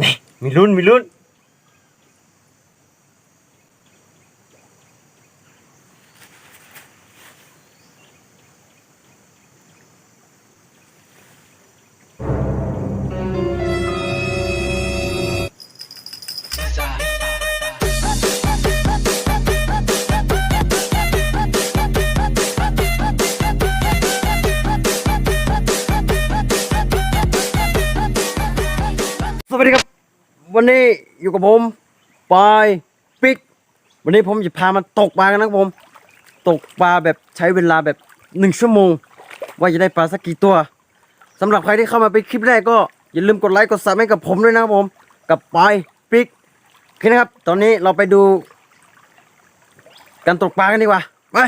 นี่มี วันนี้อยู่กับผมปายปิก วันนี้ผมจะพามาตกปลากันนะครับผม ตกปลาแบบใช้เวลาแบบหนึ่งชั่วโมง ว่าจะได้ปลาสักกี่ตัวสำหรับใครที่เข้ามาเป็นคลิปแรกก็อย่าลืมกดไลค์กดซับให้กับผมด้วยนะครับผม กับปายปิกโอเคนะครับ ตอนนี้เราไปดูการตกปลากันดีกว่าไป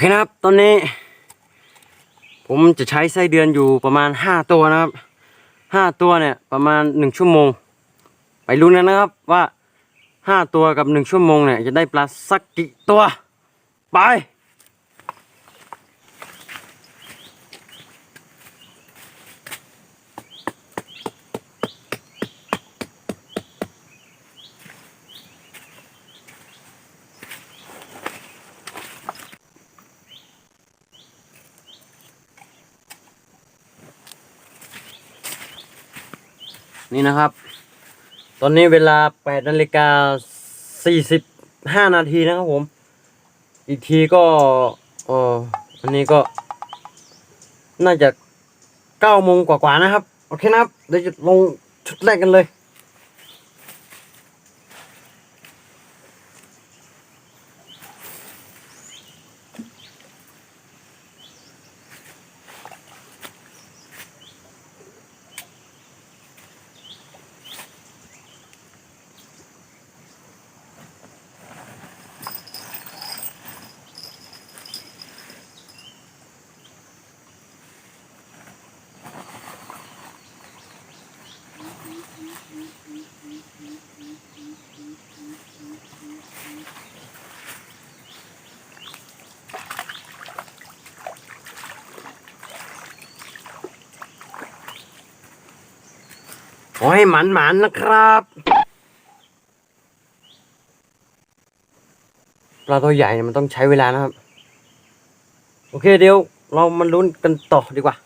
เคนะครับ ตอนนี้ ผมจะใช้ไส้เดือนอยู่ประมาณห้าตัวนะครับห้าตัวเนี่ยประมาณหนึ่งชั่วโมง ไปลุ้นกันนะครับว่าห้าตัวกับหนึ่งชั่วโมงเนี่ยจะได้ปลาสักกี่ตัว ไป นี่นะครับ ตอนนี้เวลา8นาฬิกา45นาทีนะครับผม อีกทีก็เอออันนี้ก็ น่าจะ9โมงกว่าๆนะครับ โอเคนะครับ เดี๋ยวจะลงชุดแรกกันเลย ขอให้หมันหมันนะครับ ปลาตัวใหญ่เนี่ยมันต้องใช้เวลานะครับ โอเคเดี๋ยวเรามาลุ้นกันต่อดีกว่า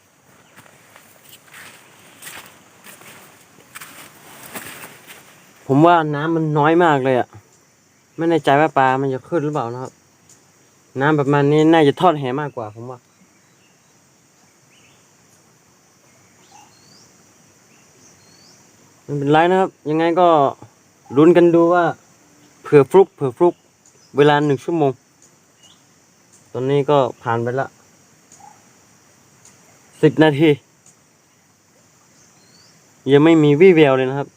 ผมว่าน้ำมันน้อยมากเลยอะ่ะไม่แน่ใจว่าปลามันจะขึ้นหรือเปล่านะครับ น้ำประมาณนี้น่าจะทอดแหมากกว่าผมว่า ไม่เป็นไรนะครับ ยังไงก็ลุ้นกันดูว่า เผื่อฟลุกเผื่อฟลุก เวลาหนึ่งชั่วโมง ตอนนี้ก็ผ่านไปละสิบนาที ยังไม่มีวี่แววเลยนะครับ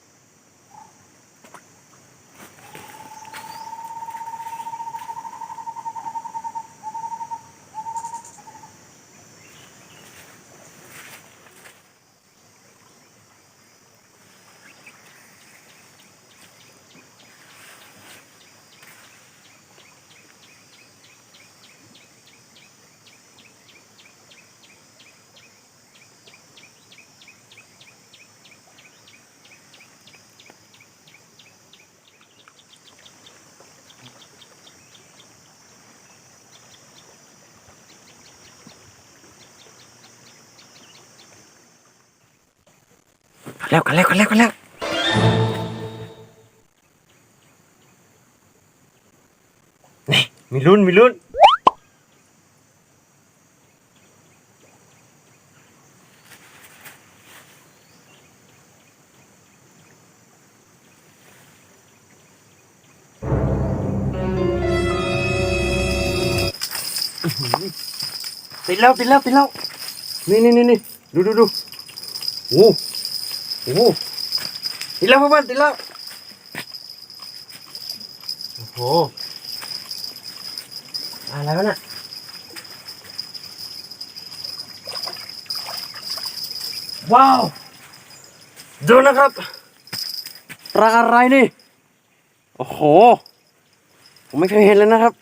แล้วกันแล้วกันแล้วกันแล้วนี่มีลุ้นมีลุ้นติดแล้วติดแล้วติดแล้วนี่นี่นี่นี่ดูดูดูโอ้ โหติดแล้วเพื่อนติดแล้ว โอ้โห อะไรวะน่ะว้าว ดูนะครับปลาอะไรนี่ โอ้โห ผมไม่เคยเห็นเลยนะครับ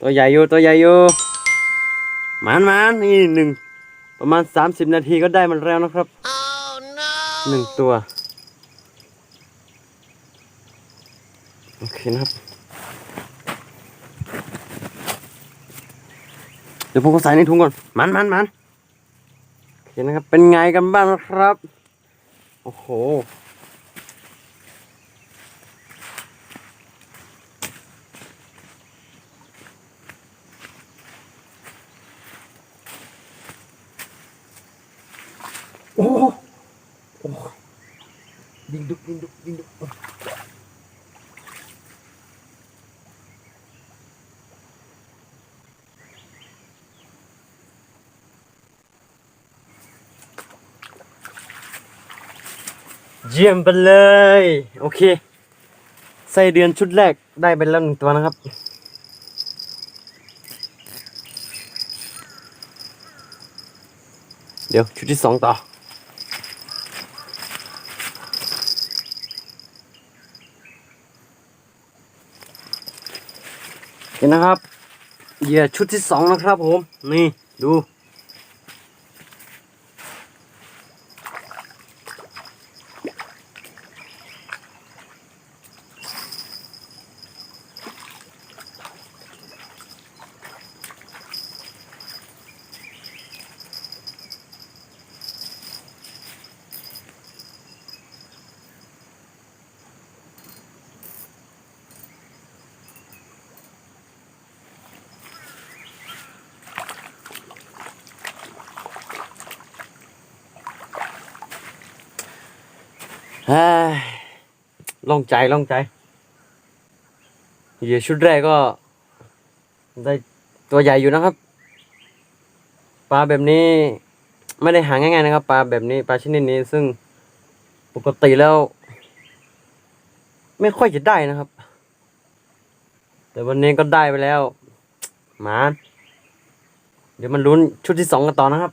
ตัวใหญ่อยู่ตัวใหญ่อยู่มานมานนี่หนึ่งประมาณ 30 นาทีก็ได้มันแล้วนะครับ หนึ่งตัว โอเคนะครับ เดี๋ยวผมก็ใส่ในถุงก่อน มันมันมันโอเคนะครับ เป็นไงกันบ้างนะครับ โอ้โหโอ้ ดิงดุกดิงดุกดิงดุกเยี่ยมไปเลย โอเคใส่เดือนชุดแรกได้ไปแล้วหนึ่งตัวนะครับ เดี๋ยวชุดที่สองต่อ เห็นนะครับ เหยื่อชุดที่สองนะครับผม นี่ดู เฮ้ยล่องใจล่องใจเหยื่อชุดแรกก็ ได้ตัวใหญ่อยู่นะครับ ปลาแบบนี้ไม่ได้หาง่ายๆนะครับ ปลาแบบนี้ปลาชนิดนี้ซึ่งปกติแล้ว ไม่ค่อยจะได้นะครับ แต่วันนี้ก็ได้ไปแล้ว หมา เดี๋ยวมันลุ้นชุดที่สองกันต่อนะครับ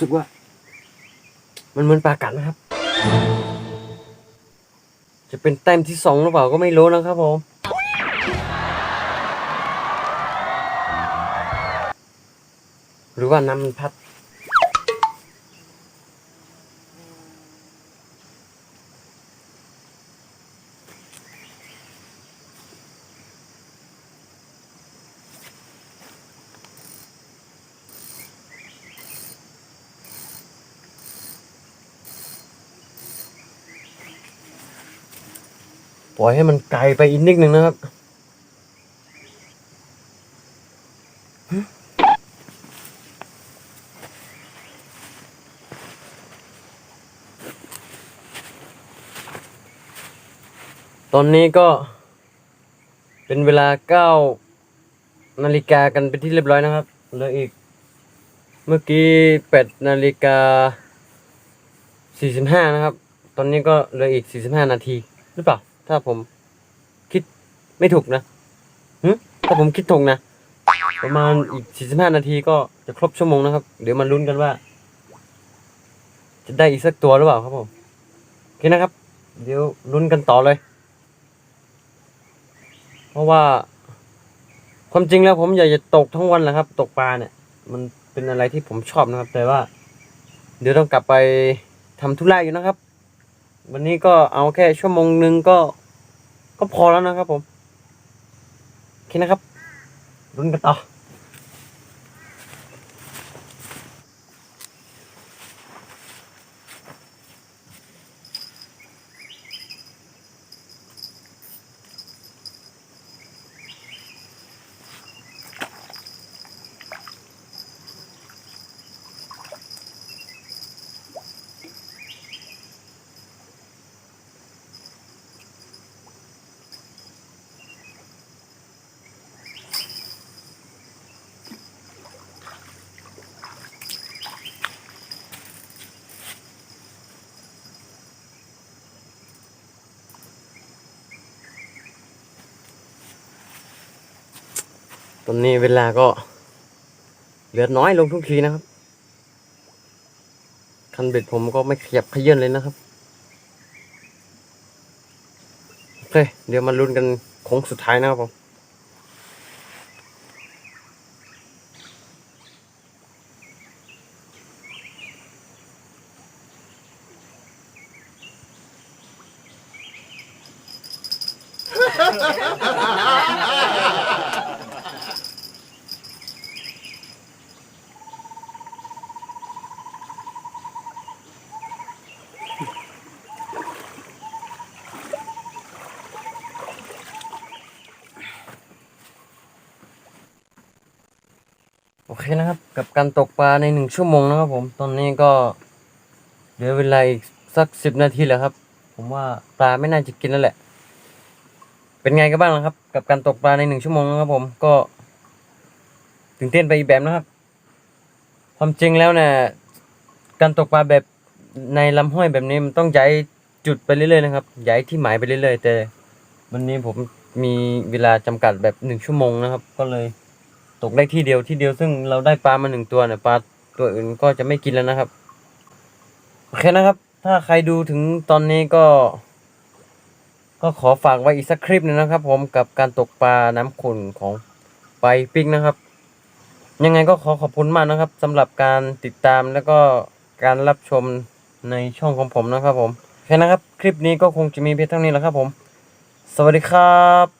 สึกว่า มันเหมือนปลากัดนะครับ จะเป็นแต้มที่สองหรือเปล่าก็ไม่รู้นะครับผม หรือว่าน้ำมันพัด ปล่อยให้มันไกลไปอีกนิดนึงนะครับตอนนี้ก็เป็นเวลาเก้านาฬิกากันเป็นที่เรียบร้อยนะครับเหลืออีก เมื่อกี้แปดนาฬิกาสี่สิบห้านะครับ ตอนนี้ก็เหลืออีกสี่สิบห้านาทีหรือเปล่า ถ้าผมคิดไม่ถูกนะหึถ้าผมคิดถูกนะ ประมาณอีกสี่สิบห้านาทีก็จะครบชั่วโมงนะครับ เดี๋ยวมาลุ้นกันว่า จะได้อีกสักตัวหรือเปล่าครับผมโอเคนะครับ เดี๋ยวลุ้นกันต่อเลย เพราะว่า ความจริงแล้วผมอยากจะตกทั้งวันแหละครับ ตกปลาเนี่ย มันเป็นอะไรที่ผมชอบนะครับ แต่ว่า เดี๋ยวต้องกลับไปทำธุระอยู่นะครับ วันนี้ก็เอาแค่ชั่วโมงหนึ่งก็ ก็พอแล้วนะครับผมโอเคนะครับรุ้นกันต่อ อนนี้เวลาก็เหลือน้อยลงทุกทีนะครับ คันเบ็ดผมก็ไม่ขยับขยื่นเลยนะครับ โอเค เดี๋ยวมาลุ้นกันโค้งสุดท้ายนะครับผม โอเคนะครับ กับการตกปลาในหนึ่งชั่วโมงนะครับผม ตอนนี้ก็เหลือเวลาอีกสักสิบนาทีแล้วครับ ผมว่าปลาไม่น่าจะกินแล้วแหละ เป็นไงกันบ้างนะครับ กับการตกปลาในหนึ่งชั่วโมงนะครับผมก็ตื่นเต้นไปอีกแบบนะครับ ความจริงแล้วเนี่ยการตกปลาแบบในลำห้วยแบบนี้มันต้องย้ายจุดไปเรื่อยๆนะครับย้ายที่หมายไปเรื่อยๆ แต่วันนี้ผมมีเวลาจำกัดแบบหนึ่งชั่วโมงนะครับ ก็เลย ตกได้ที่เดียวที่เดียวซึ่งเราได้ปลามาหนึ่งตัวเนี่ยปลาตัวอื่นก็จะไม่กินแล้วนะครับโอเคนะครับ ถ้าใครดูถึงตอนนี้ก็ก็ขอฝากไว้อีกสักคลิปหนึงนะครับ ผมกับการตกปลาน้ำขุ่นของไปปิกนะครับ ยังไงก็ขอขอบคุณมากนะครับสำหรับการติดตามแล้วก็การรับชมในช่องของผมนะครับผมโอเคนะครับ คลิปนี้ก็คงจะมีเพียงเท่านี้แหละครับผม สวัสดีครับ